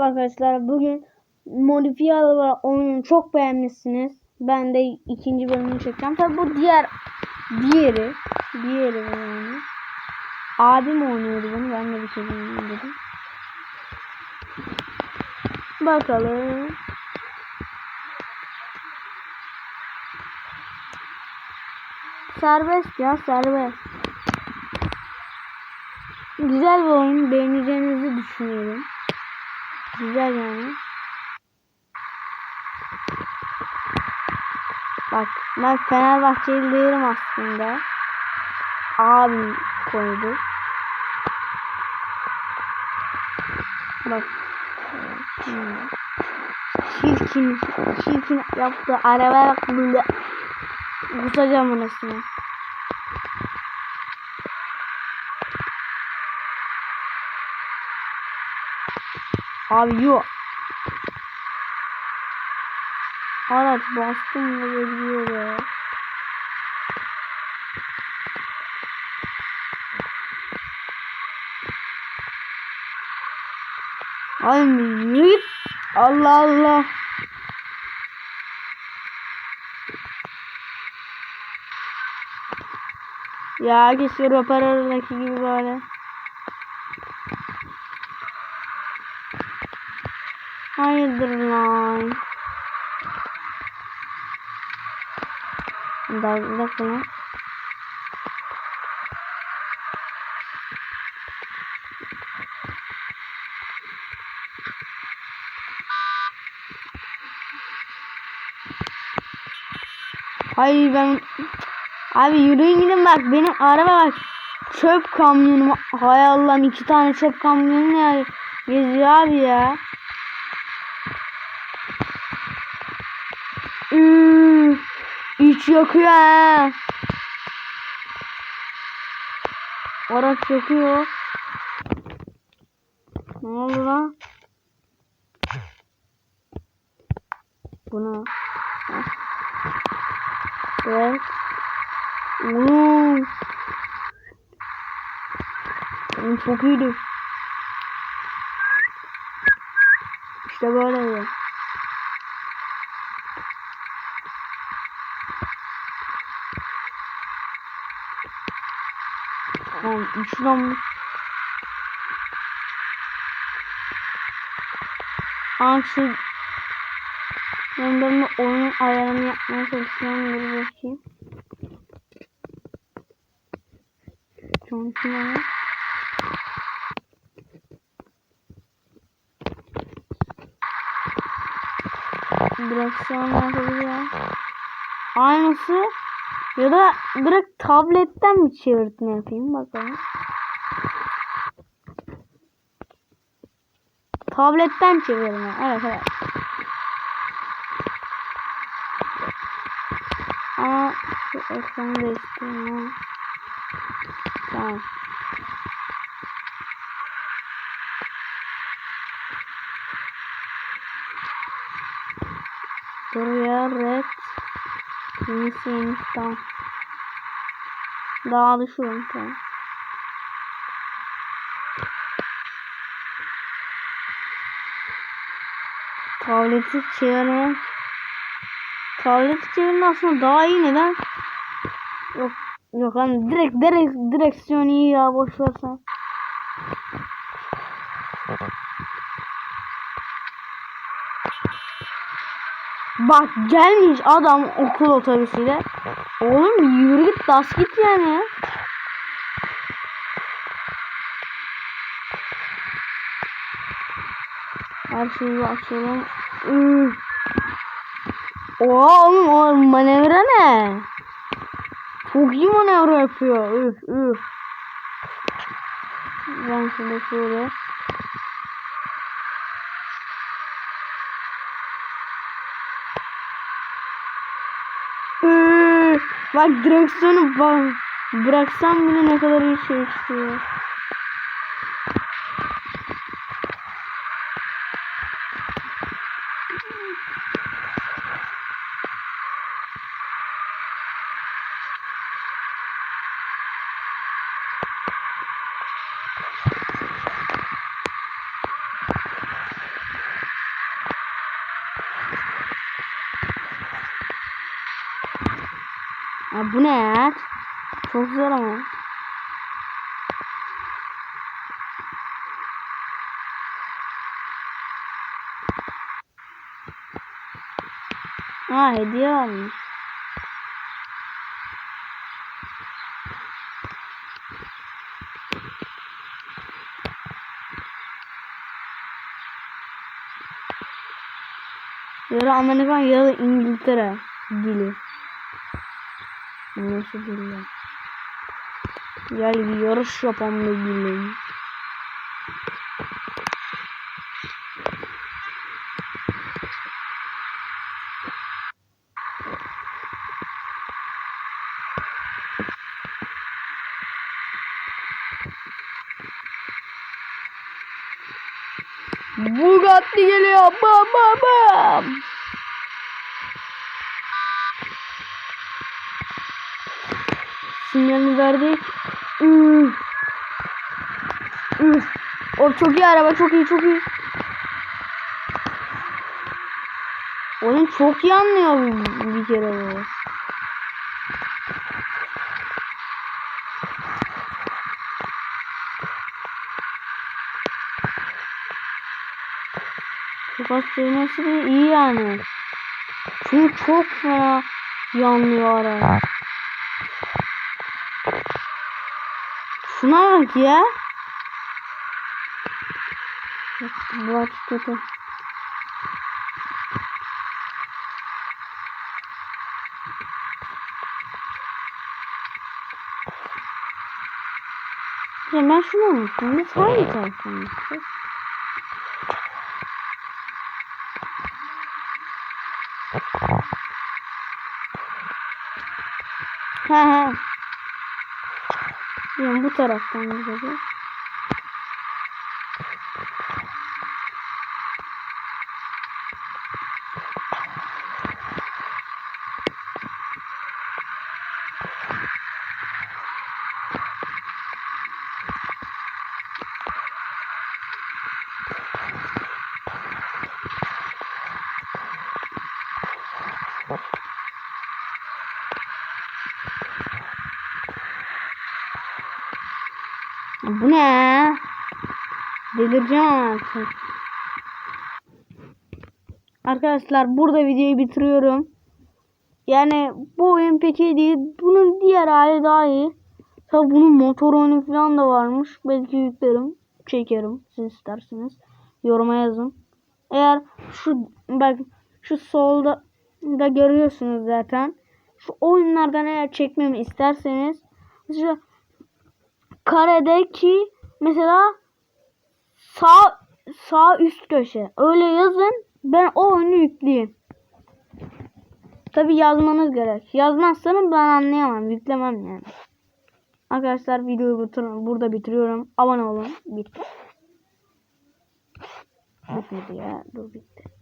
Merhaba arkadaşlar. Bugün modifiye arabalar oyununu çok beğenmişsiniz. Ben de ikinci bölümünü çekeceğim. Tabi bu diğer diğeri diğeri yani. Abim oynuyordu bunu. Ben de bir oynayayım dedim. Bakalım. Serbest ya serbest. Güzel bir oyun. Beğeneceğinizi düşünüyorum. Güzel yani. Bak ben Fenerbahçeli değilim aslında. Abim koydu. Bak. Çirkin, çirkin yaptı. Arabaya bak böyle. Kusacağım orasını. Abi yok. Araç bastım ve gidiyor ya. Ay yürü. Allah Allah. Ya keşke röportajındaki gibi böyle. Hayırdır lan. Bir dakika, lan. Hayır ben Abi yürüyün gidin bak benim araba bak çöp kamyonu hay Allah'ım iki tane çöp kamyonu ya geziyor abi ya. Üf, iç yakıyor ha. Araç yakıyor. Ne oldu lan? Buna. Evet. Oğlum. Oğlum çok iyiydi. İşte böyle ya. Tamam üçten Aa şu ben de oyun ayarını yapmaya çalışıyorum. Bir bakayım. Çoğunlukla Direksiyon yapabiliyor. Aynısı ya da direkt tabletten mi çevirtme yapayım bakalım. Tabletten çevirme. Evet evet. Ama şu ekranı değiştirme. Tamam. Buraya red yenisi yenisi tamam. Daha alışıyorum tamam. Tableti çevirmek aslında daha iyi neden? Yok yok hani direkt direkt direksiyon iyi ya boş versen. Bak gelmiş adam okul otobüsüyle. Oğlum yürü git bas git yani. Her şeyi açalım. Oha oğlum o manevra ne? Çok iyi manevra yapıyor. Üf üf. Ben şöyle şöyle. Bak direksiyonu bak. Bıraksam bile ne kadar iyi şey. Ya bu ne ya? Çok zor ama. Aa hediye almış. Ya da Amerikan ya da İngiltere dili. Dili ya? Gel bir yarış yapalım da gidelim. Bugatti geliyor. Bam bam bam. Sinyalini verdik. Üf. Üf. O çok iyi araba. Çok iyi çok iyi. Oyun çok iyi anlıyor bir, kere bu. Çok az sürmesi de iyi yani. Çünkü çok fena yanlıyor araba. Şuna bak ya. Bu aç kötü. Ya ben şunu unuttum. Hangi taraftan gideceğiz? Ha ha. Yani bu taraftan gideceğiz. Bu ne? Delireceğim artık. Arkadaşlar burada videoyu bitiriyorum. Yani bu oyun pek iyi değil. Bunun diğer hali daha iyi. Tabi bunun motor oyunu falan da varmış. Belki yüklerim. Çekerim. Siz isterseniz. Yoruma yazın. Eğer şu bak şu solda da görüyorsunuz zaten. Şu oyunlardan eğer çekmemi isterseniz mesela karedeki mesela sağ sağ üst köşe öyle yazın ben o oyunu yükleyeyim. Tabi yazmanız gerek. Yazmazsanız ben anlayamam. Yüklemem yani. Arkadaşlar videoyu burada bitiriyorum. Abone olun. Bitti. Bitmedi ya. Dur bitti.